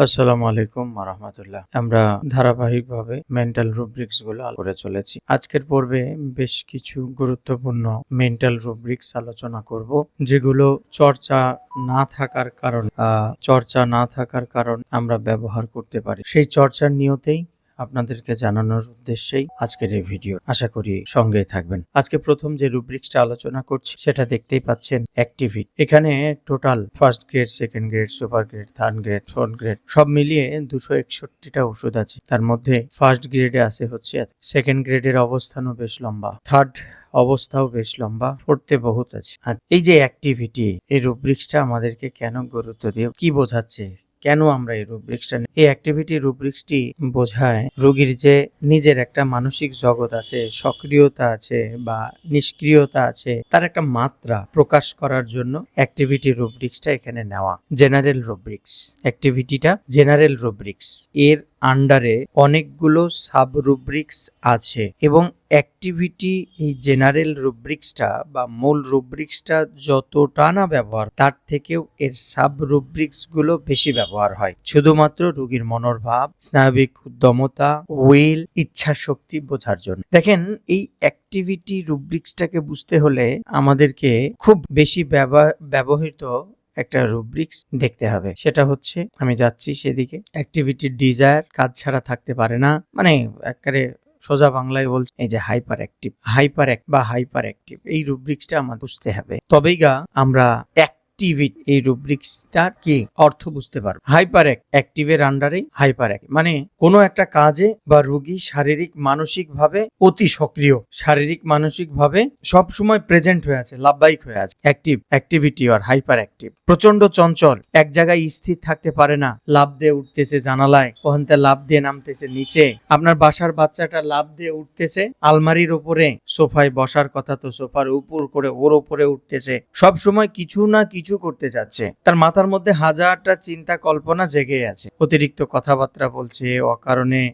আসসালামু আলাইকুম রহমতুল্লাহ। আমরা ধারাবাহিকভাবে মেন্টাল রুব্রিক্সগুলো করে চলেছি। আজকের পর্বে বেশ কিছু গুরুত্বপূর্ণ মেন্টাল রুব্রিক্স আলোচনা করব, যেগুলো চর্চা না থাকার কারণ চর্চা না থাকার কারণ আমরা ব্যবহার করতে পারি। সেই চর্চার নিয়তেই আপনাদেরকে জানানোর উদ্দেশ্যেই আজকের এই ভিডিও। আশা করি সঙ্গেই থাকবেন। আজকে প্রথম যে রুব্রিক্সটা আলোচনা করছি, সেটা দেখতেই পাচ্ছেন অ্যাক্টিভিট এখানে total first grade second grade super grade third grade fourth grade সব মিলিয়ে দুশো একষট্টিটা ওষুধ আছে। তার মধ্যে ফার্স্ট গ্রেডে আছে হচ্ছে সেকেন্ড গ্রেডের অবস্থানও বেশ লম্বা। থার্ড অবস্থাও বেশ লম্বা। পড়তে বহুত আছে। আর এই যে অ্যাক্টিভিটি এই রুব্রিক্সটা আমাদেরকে কেন গুরুত্ব দিয়ে, কি বোঝাচ্ছে কেন আমরা এই রুব্রিক্সটা এই অ্যাক্টিভিটি রুব্রিক্সটি বোঝায় রোগীর যে নিজের একটা মানসিক জগৎ আছে, সক্রিয়তা আছে বা নিষ্ক্রিয়তা আছে, তার একটা মাত্রা প্রকাশ করার জন্য অ্যাক্টিভিটি রুব্রিক্সটা এখানে নেওয়া। জেনারেল রুব্রিক্স অ্যাক্টিভিটিটা জেনারেল রুব্রিক্স এর আন্ডারে অনেকগুলো সাব রুব্রিক্স আছে এবং অ্যাক্টিভিটি এই জেনারেল রুব্রিক্সটা বা মূল রুব্রিক্সটা যতটা না ব্যবহার, তার থেকেও এর সাব রুব্রিক্সগুলো বেশি ব্যবহার হয়। শুধুমাত্র রোগীর মনোভাব, স্নায়বিক উদ্যমতা, উইল ইচ্ছা শক্তি বোঝার জন্য। দেখেন, এই অ্যাক্টিভিটি রুব্রিক্সটাকে বুঝতে হলে আমাদেরকে খুব বেশি ব্যবা- ব্যবহৃত একটা রুব্রিক্স দেখতে হবে। সেটা হচ্ছে, আমি যাচ্ছি সেদিকে। অ্যাক্টিভিটি ডিজায়ার কাজ ছাড়া থাকতে পারে না। মানে একবারে সোজা বাংলায় বলছে, এই যে হাইপার অ্যাক্টিভ হাইপার বা হাইপার অ্যাক্টিভ এই রুব্রিক্সটা আমার বুঝতে হবে। তবেই গা আমরা অ্যাক্টিভিট এই রুব্রিক্সটার কি? অর্থ বুঝতে পারব। হাইপার অ্যাক্টিভের আন্ডারেই হাইপার মানে কোনো একটা কাজে বা রোগী শারীরিক মানসিক ভাবে অতি সক্রিয়। শারীরিক মানসিক ভাবে সব সময় প্রেজেন্ট হয়ে আছে, লাভবাহিক হয়ে আছে। অ্যাক্টিভ অ্যাক্টিভিটি আর হাইপার অ্যাক্টিভ প্রচণ্ড চঞ্চল, এক জায়গায় স্থির থাকতে পারে না। লাভ দিয়ে উঠতেছে জানালায় কখন তা লাভ দিয়ে নামতেছে নিচে। আপনার বাসার বাচ্চাটা লাভ দিয়ে উঠতেছে আলমারির ওপরে। সোফায় বসার কথা তো সোফার উপর করে ওর ওপরে উঠতেছে। সব সময় কিছু না কিছু করতে চাচ্ছে। তার মাথার মধ্যে হাজারটা চিন্তা কল্পনা জেগে আছে। অতিরিক্ত কথাবার্তা বলছে, অকারণে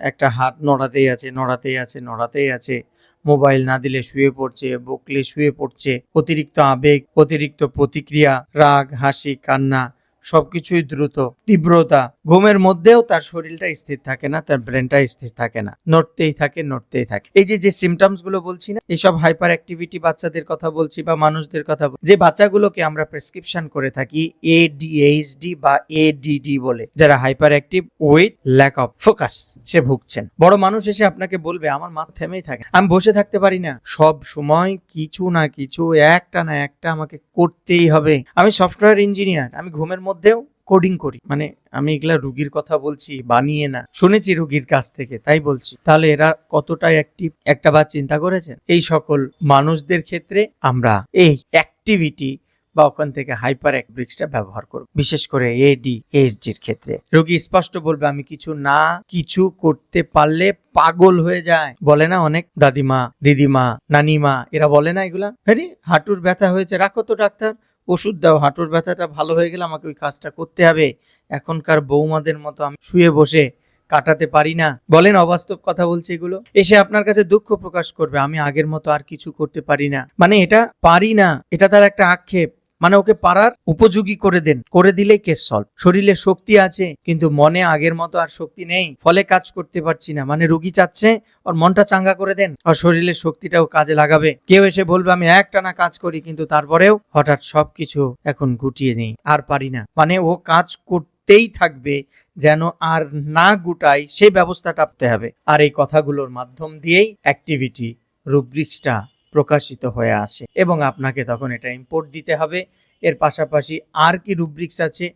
একটা হাত নড়াতেই আছে নড়াতেই আছে নড়াতেই আছে। মোবাইল না দিলে শুয়ে পড়ছে, বকলে শুয়ে পড়ছে। অতিরিক্ত আবেগ, অতিরিক্ত প্রতিক্রিয়া, রাগ, হাসি, কান্না সবকিছুই দ্রুত, তীব্রতা, ঘুমের মধ্যেও তার শরীরটা স্থির থাকে না, তার ব্রেনটা স্থির থাকে না। নড়তেই থাকে নড়তেই থাকে। এই যে যে সিমটমসগুলো বলছি না, এইসব হাইপার অ্যাক্টিভিটি বাচ্চাদের কথা বলছি বা মানুষদের কথা যে বাচ্চাগুলোকে আমরা প্রেসক্রিপশন করে থাকি এডিএইচডি বা এডিডি বলে, যারা hyper active with lack of focus সে ভুগছেন। বড় মানুষ এসে আপনাকে বলবে, আমার মাথা থেমেই থাকে। আমি বসে থাকতে পারি না। সব সময় কিছু না কিছু, একটা না একটা আমাকে করতেই হবে। আমি সফটওয়্যার ইঞ্জিনিয়ার আমি ঘুমের মধ্যেও কোডিং করি। মানে আমি এগুলা রুগীর কথা বলছি, বানিয়ে না। শুনেছি রুগীর কাছ থেকে, তাই বলছি। তাহলে এরা কতটা অ্যাক্টিভ একটা বার চিন্তা করেছেন? এই সকল মানুষদের ক্ষেত্রে আমরা এই অ্যাক্টিভিটি বা ওখান থেকে হাইপার অ্যাক্টিভিক্সটা ব্যবহার করব। বিশেষ করে এডি এইচডির ক্ষেত্রে। রোগী স্পষ্ট বলবে, আমি কিছু না, কিছু করতে পারলে পাগল হয়ে যায়। বলে না অনেক? দাদিমা, দিদিমা, নানিমা, এরা বলে না এগুলা? হ্যাঁ হাঁটুর ব্যথা হয়েছে, রাখো তো ডাক্তার। ওষুধ দাও, হাঁটুর ব্যথাটা ভালো হয়ে গেলে আমাকে ওই কাজটা করতে হবে। এখনকার বৌমাদের মতো আমি শুয়ে বসে কাটাতে পারি না। বলেন, অবাস্তব কথা বলছে এগুলো। এসে আপনার কাছে দুঃখ প্রকাশ করবে, আমি আগের মতো আর কিছু করতে পারি না। মানে এটা পারি না, এটা তার একটা আক্ষেপ। মানে ওকে পারার উপযোগী করে দেন। করে দিলেই কেস সলভ শরীরে শক্তি আছে, কিন্তু মনে আগের মতো আর শক্তি নেই। ফলে কাজ করতে পারছি না। মানে রুগী চাচ্ছে, ওর মনটা চাঙ্গা করে দেন। আর শরীরের শক্তিটাও কাজে লাগাবে। কেউ এসে বলবে, আমি একটানা কাজ করি, কিন্তু তারপরেও হঠাৎ সবকিছু এখন গুটিয়ে নেই। আর পারি না। মানে ও কাজ করতেই থাকবে, যেন আর না গুটাই সেই ব্যবস্থাটা আপতে হবে। আর এই কথাগুলোর মাধ্যম দিয়েই অ্যাক্টিভিটি রুব্রিক্সটা প্রকাশিত হয়ে আসে এবং আপনাকে তখন এটা ইম্পোর্ট দিতে হবে। এর পাশাপাশি আর কি রুব্রিক্স আছে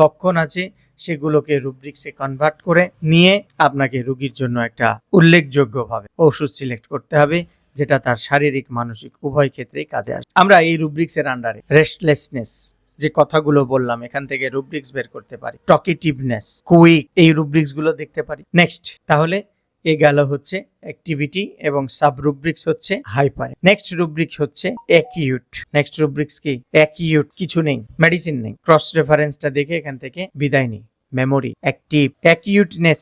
লক্ষণ আছে, সেগুলোকে রুব্রিক্সে কনভার্ট করে নিয়ে আপনাকে রুগীর জন্য একটা উল্লেখযোগ্যভাবে ওষুধ সিলেক্ট করতে হবে, যেটা তার শারীরিক, মানসিক, উভয় ক্ষেত্রেই কাজে আসে। আমরা এই রুব্রিক্সের আন্ডারে রেস্টলেসনেস যে কথাগুলো বললাম, এখান থেকে রুব্রিক্স বের করতে পারি টকেটিভনেস কুইক এই রুব্রিক্সগুলো দেখতে পারি। নেক্সট তাহলে এ গেল হচ্ছে অ্যাক্টিভিটি এবং সাব রুব্রিক্স হচ্ছে হাইপার নেক্সট রুব্রিক্স হচ্ছে অ্যাকিউট নেক্সট রুব্রিক্স কি? অ্যাকিউট কিছু নেই মেডিসিন নেই। ক্রস রেফারেন্সটা দেখে এখান থেকে বিদায় নেই। মেমোরি অ্যাক্টিভ অ্যাকিউটনেস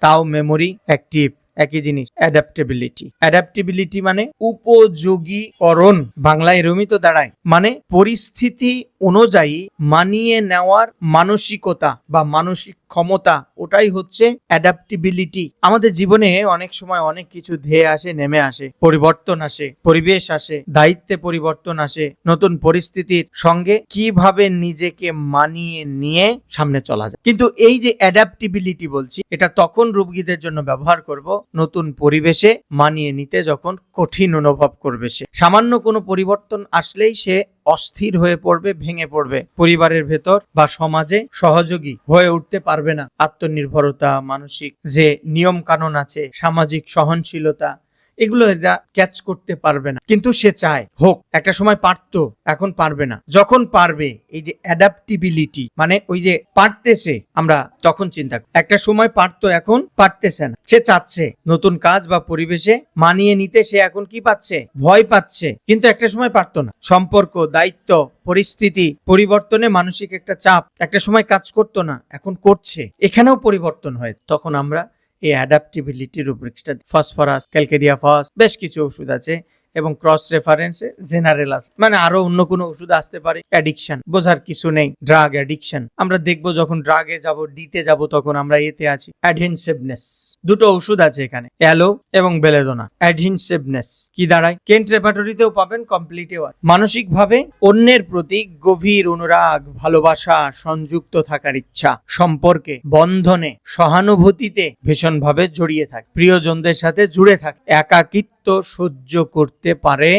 তাও মেমোরি অ্যাক্টিভ একই জিনিস অ্যাডাপ্টেবিলিটি অ্যাডাপ্টেবিলিটি মানে উপযোগীকরণ। বাংলায় এরমই তো দাঁড়ায়। মানে পরিস্থিতি অনুযায়ী মানিয়ে নেওয়ার মানসিকতা বা মানসিক ক্ষমতা, ওটাই হচ্ছে অ্যাডাপ্টিবিলিটি আমাদের জীবনে অনেক সময় অনেক কিছু ধেয়ে আসে, নেমে আসে। পরিবর্তন আসে, পরিবেশ আসে, দায়িত্বে পরিবর্তন আসে। নতুন পরিস্থিতির সঙ্গে কীভাবে নিজেকে মানিয়ে নিয়ে সামনে চলা যায়। কিন্তু এই যে অ্যাডাপ্টিবিলিটি বলছি, এটা তখন রোগীদের জন্য ব্যবহার করব নতুন পরিবেশে মানিয়ে নিতে যখন কঠিন অনুভব করবে সে। সামান্য কোনো পরিবর্তন আসলেই সে অস্থির হয়ে পড়বে, ভেঙে পড়বে। পরিবারের ভেতর বা সমাজে সহযোগী হয়ে উঠতে পারবে না। আত্মনির্ভরতা, মানসিক যে নিয়ম কানুন আছে, সামাজিক সহনশীলতা এগুলো এরা ক্যাচ করতে পারবে না। কিন্তু সে চায়, হোক, একটা সময় পারতো, এখন পারবে না। যখন পারবে, এই যে অ্যাডাপ্টিবিলিটি মানে ওই যে পারতেছে, আমরা তখন চিন্তা। একটা সময় পারতো, এখন পারতেছে না। সে চাচ্ছে, নতুন কাজ বা পরিবেশে মানিয়ে নিতে সে এখন কি পাচ্ছে? ভয় পাচ্ছে। কিন্তু একটা সময় পারতো না। সম্পর্ক, দায়িত্ব, পরিস্থিতি, পরিবর্তনে মানসিক একটা চাপ, একটা সময় কাজ করতো না, এখন করছে। এখানেও পরিবর্তন হয় তখন আমরা এই অ্যাডাপ্টিবিলিটি উপর ফসফরাস ক্যালকেরিয়া ফস বেশ কিছু ওষুধ আছে। এবং ক্রস রেফারেন্সে জেনারেল আছে। মানে আরও অন্য কোনো ওষুধ আসতে পারে অ্যাডিকশন বোঝার কিছু নেই ড্রাগ অ্যাডিকশন আমরা দেখব যখন ড্রাগে যাব ডিতে যাব, তখন আমরা এতে আছি। অ্যাডহেনসিভনেস দুটো ওষুধ আছে এখানে অ্যালো এবং বেলেদোনা অ্যাডহেনসিভনেস কি দাঁড়ায়? কেন্ট রেপাটরিতেও পাবেন কমপ্লিটেও মানসিক ভাবে অন্যের প্রতি গভীর অনুরাগ, ভালোবাসা, সংযুক্ত থাকার ইচ্ছা, সম্পর্কে বন্ধনে, সহানুভূতিতে ভীষণভাবে জড়িয়ে থাকে। প্রিয়জনদের সাথে জুড়ে থাকে। একাকিত্ব সহ্য করতে পারে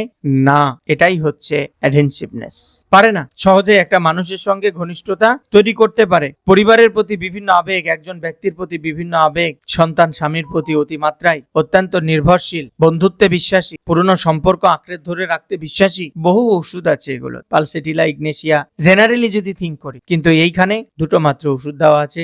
না। এটাই হচ্ছে অ্যাডহেনসিভনেস পারে না। সহজে একটা মানুষের সঙ্গে ঘনিষ্ঠতা তৈরি করতে পারে। পরিবারের প্রতি বিভিন্ন আবেগ, একজন ব্যক্তির প্রতি বিভিন্ন আবেগ, সন্তান, স্বামীর প্রতি অতিমাত্রায় অত্যন্ত নির্ভরশীল, বন্ধুত্বে বিশ্বাসী, পুরনো সম্পর্ক আঁকড়ে ধরে রাখতে বিশ্বাসী, বহু ওষুধ আছে এগুলো পালসেটিলা, ইগনেশিয়া, জেনারেলি যদি থিঙ্ক করি, কিন্তু এইখানে দুটো মাত্র ওষুধ দেওয়া আছে।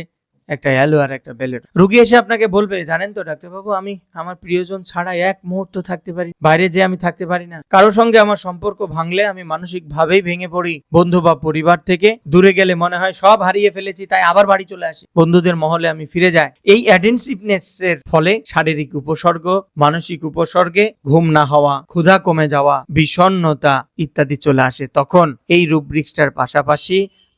একটা অ্যালো আর একটা বেলের রুগী এসে আপনাকে বলবে, জানেন তো, ডাক্তারবাবু, আমি আমার প্রিয়জন ছাড়া এক মুহূর্ত থাকতে পারি, বাইরে যে আমি থাকতে পারি না। কারোর সঙ্গে আমার সম্পর্ক ভাঙলে আমি মানসিক ভাবেই ভেঙে পড়ি। বন্ধু বা পরিবার থেকে দূরে গেলে মনে হয় সব হারিয়ে ফেলেছি, তাই আবার বাড়ি চলে আসি। বন্ধুদের মহলে আমি ফিরে যাই। এই অ্যাডেন্সিভনেস এর ফলে শারীরিক উপসর্গ, মানসিক উপসর্গে ঘুম না হওয়া, ক্ষুধা কমে যাওয়া, বিষণ্ণতা ইত্যাদি চলে আসে। তখন এই রুব্রিক্সটার পাশাপাশি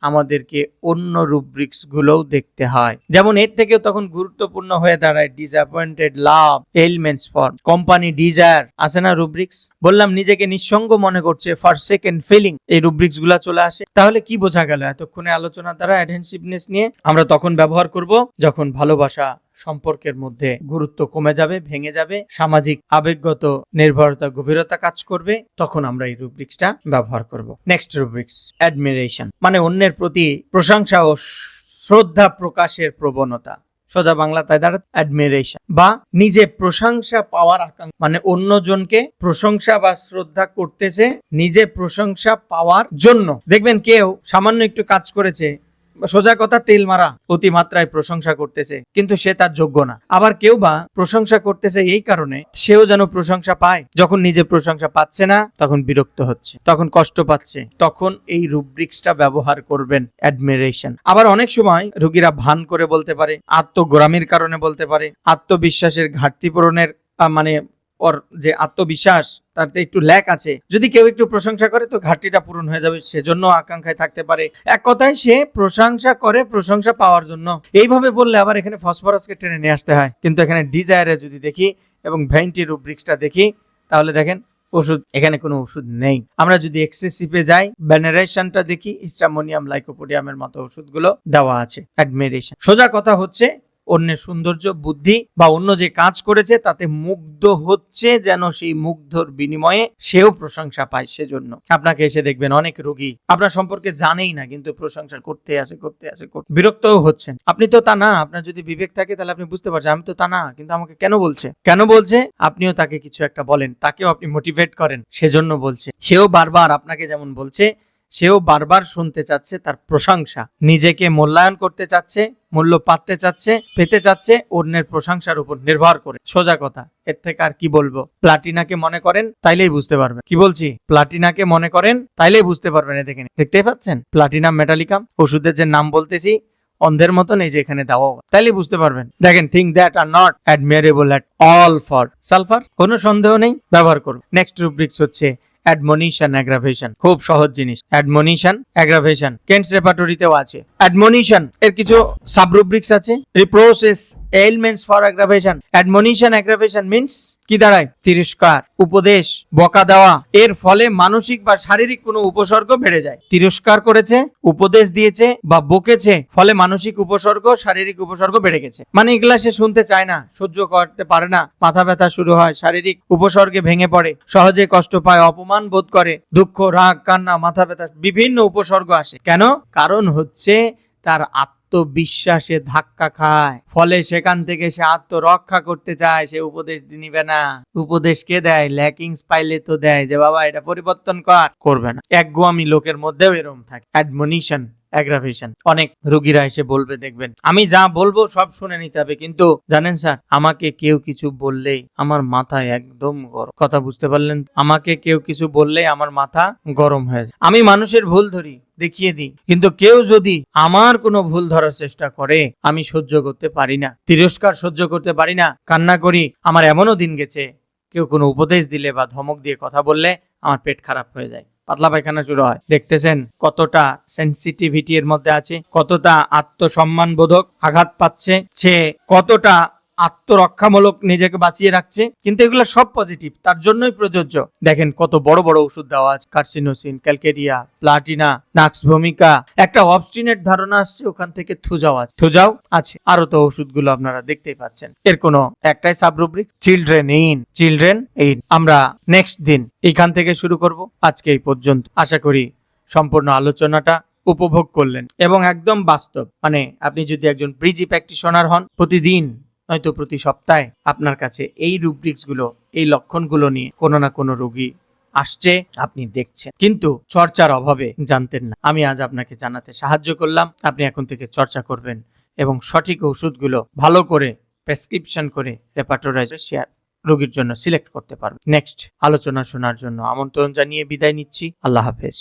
আমাদেরকে অন্য রুব্রিক্স গুলোও দেখতে হয়। যেমন এর থেকেও তখন গুরুত্বপূর্ণ হয়ে দাঁড়ায় disappointed love elements for company desire আছে না রুব্রিক্স? বললাম, নিজেকে নিঃসঙ্গ মনে করছে ফর সেকেন্ড ফিলিং এই রুব্রিক্সগুলা চলে আসে। তাহলে কি বোঝা গেল? এতক্ষণে আলোচনা দ্বারা অ্যাডহেন্সিভনেস নিয়ে আমরা তখন ব্যবহার করব যখন ভালোবাসা সম্পর্কের মধ্যে গুরুত্ব কমে যাবে, ভেঙে যাবে। সামাজিক আবেগগত নির্ভরতা, গভীরতা কাজ করবে। তখন আমরা এই রুব্রিক্সটা ব্যবহার করব। নেক্সট রুব্রিক্স অ্যাডমিরেশন মানে অন্যের প্রতি প্রশংসা ও শ্রদ্ধা প্রকাশের প্রবণতা। সোজা বাংলা তাই দাঁড়া অ্যাডমিরেশন বা নিজে প্রশংসা পাওয়ার আকাঙ্ক্ষা মানে অন্যজনকে প্রশংসা বা শ্রদ্ধা করতেছে, নিজে প্রশংসা পাওয়ার জন্য। দেখবেন কেউ সামান্য একটু কাজ করেছে সোজা কথা, তেল মারা অতিমাত্রায় প্রশংসা করতেছে, কিন্তু সে তার যোগ্য না। আবার কেউ বা প্রশংসা করতেছে এই কারণে, সেও যেন প্রশংসা পায়। যখন নিজে প্রশংসা পাচ্ছে না, তখন বিরক্ত হচ্ছে, তখন কষ্ট পাচ্ছে, তখন এই রুব্রিক্সটা ব্যবহার করবেন অ্যাডমিরেশন আবার অনেক সময় রোগীরা ভান করে বলতে পারে আত্মগোরামির কারণে বলতে পারে, আত্মবিশ্বাসের ঘাটতি পূরণের মানে ওর যে আত্মবিশ্বাস তাতে একটু ল্যাক আছে। যদি কেউ একটু প্রশংসা করে, তো ঘাটতিটা পূরণ হয়ে যাবে, সেজন্য আকাঙ্ক্ষায় থাকতে পারে। এক কথায় সে প্রশংসা করে, প্রশংসা পাওয়ার জন্য। এইভাবে বললে আবার এখানে ফসফরাসকে টেনে নিয়ে আসতে হয়। কিন্তু এখানে ডিজায়ারে যদি দেখি এবং ভেন্টি রুব্রিক্সটা দেখি, তাহলে দেখেন ওষুধ, এখানে কোনো ওষুধ নেই। আমরা যদি এক্সেসিভে যাই ভেনারেশনটা দেখি ইস্টামোনিয়াম লাইকোপোডিয়ামের মতো ওষুধগুলো দেওয়া আছে অ্যাডমিরেশন সোজা কথা হচ্ছে অন্যের সৌন্দর্য, বুদ্ধি বা অন্য যে কাজ করেছে তাতে মুগ্ধ হচ্ছে যেন সেই মুগ্ধর বিনিময়ে সেও প্রশংসা পায় সেজন্য। আপনাকে এসে দেখবেন অনেক রোগী। আপনার সম্পর্কে জানেই না, কিন্তু প্রশংসা করতে আসে করতে আসে বিরক্তও হচ্ছেন। আপনি তো তা না, আপনার যদি বিবেক থাকে তাহলে আপনি বুঝতে পারছেন। আমি তো তা না, কিন্তু আমাকে কেন বলছে? কেন বলছে? আপনিও তাকে কিছু একটা বলেন। তাকেও আপনি মোটিভেট করেন, সেজন্য বলছে। সেও বারবার আপনাকে যেমন বলছে সেও বারবার শুনতে চাচ্ছে তার প্রশংসা। নিজেকে মূল্যায়ন করতে চাচ্ছে, মূল্য পাতে চাচ্ছে, পেতে চাচ্ছে, অন্যের প্রশংসার উপর নির্ভর করে। সোজা কথা, এর থেকে আর কি বলব? প্লাটিনাকে মনে করেন, তাইলেই বুঝতে পারবেন। কি বলছি? প্লাটিনাকে মনে করেন, তাইলেই বুঝতে পারবেন এ দেখে দেখতেই পাচ্ছেন? প্লাটিনাম মেটালিকাম, ওষুধের যে নাম বলতেছি, অন্ধের মতন এই যে এখানে দেওয়া তাইলে বুঝতে পারবেন। দেখেন thing that are not admirable at all for sulphur কোনো সন্দেহ নেই, ব্যবহার করুন। নেক্সট রুব্রিক্স হচ্ছে অ্যাডমনিশন অ্যাগ্রাভেশন। খুব সহজ জিনিস। অ্যাডমনিশন অ্যাগ্রাভেশন। কেন্টস রেপার্টরিতেও আছে। অ্যাডমনিশন এর কিছু সাবরুব্রিক্স আছে। Reprocess elements for aggravation admonition aggravation means কি দাঁড়ায়? তিরস্কার, উপদেশ, বকা দেওয়া। এর ফলে মানসিক বা শারীরিক কোনো উপসর্গ বেড়ে যায়। তিরস্কার করেছে, উপদেশ দিয়েছে বা বকেছে, ফলে মানসিক উপসর্গ, শারীরিক উপসর্গ বেড়ে গেছে। মানে এগুলা সে শুনতে চায় না, সহ্য করতে পারে না। মাথা ব্যথা শুরু হয়, শারীরিক উপসর্গে ভেঙে পড়ে। সহজে কষ্ট পায়, অপমান বোধ করে। দুঃখ, রাগ, কান্না, মাথা ব্যথা, বিভিন্ন উপসর্গ আসে। কেন? কারণ হচ্ছে তার আত্মবিশ্বাসে ধাক্কা খায়। ফলে সেখান থেকে সে আত্মরক্ষা করতে চায়, সে উপদেশ নিবে না। উপদেশ কে দেয়? ল্যাকিংস পাইলে তো দেয় যে, বাবা, এটা পরিবর্তন কর। করবে না। একগুয়ামি লোকের মধ্যেও এরম থাকে। অ্যাডমনিশন। অ্যাগ্রাভেশন অনেক রোগীরা এসে বলবে, দেখবেন, আমি যা বলব সব শুনে নিতে হবে, কিন্তু জানেন স্যার, আমাকে কেউ কিছু বললেই আমার মাথা একদম গরম। কথা বুঝতে পারলেন? আমাকে কেউ কিছু বললেই আমার মাথা গরম হয়ে যায়। আমি মানুষের ভুল ধরি, দেখিয়ে দিই, কিন্তু কেউ যদি আমার কোনো ভুল ধরার চেষ্টা করে, আমি সহ্য করতে পারি না, তিরস্কার সহ্য করতে পারি না, কান্না করি, আমার এমনও দিন গেছে, কেউ কোনো উপদেশ দিলে বা ধমক দিয়ে কথা বললে আমার পেট খারাপ হয়ে যায়। পাতলা পায়খানা শুরু হয়। দেখতেছেন কতটা সেন্সিটিভিটি এর মধ্যে আছে, কতটা আত্মসম্মান বোধক আঘাত পাচ্ছে, সে কতটা আত্মরক্ষামূলক নিজেকে বাঁচিয়ে রাখছে, কিন্তু এগুলো সব পজিটিভ তার জন্যই প্রযোজ্য। দেখেন কত বড় বড় ওষুধ দেওয়া আছে কার্সিনোসিন ক্যালকেরিয়া প্লাটিনা নাক্স ভূমিকা একটা অবস্টিনেট ধারণা আসছে, ওখান থেকে থুজাও আছে। থুজাও আছে। আরও তো ওষুধগুলো আপনারা দেখতেই পাচ্ছেন। এর কোনো একটাই subrubric children in children in আমরা নেক্সট দিন এখান থেকে শুরু করব, আজকে এই পর্যন্ত। আশা করি সম্পূর্ণ আলোচনাটা উপভোগ করলেন। এবং একদম বাস্তব মানে আপনি যদি একজন ব্রিজি প্র্যাকটিশনার হন, প্রতিদিন নয়তো প্রতি সপ্তাহে আপনার কাছে এই রুব্রিক্সগুলো এই লক্ষণগুলো নিয়ে কোনো না কোনো রোগী আসছে, আপনি দেখছেন। কিন্তু চর্চার অভাবে জানতেন না। আমি আজ আপনাকে জানাতে সাহায্য করলাম। আপনি এখন থেকে চর্চা করবেন এবং সঠিক ওষুধগুলো ভালো করে প্রেসক্রিপশন করে রেপার্টোরাইজে শেয়ার রোগীর জন্য সিলেক্ট করতে পারবেন। নেক্সট আলোচনা শোনার জন্য আমন্ত্রণ জানিয়ে বিদায় নিচ্ছি। আল্লাহ হাফেজ।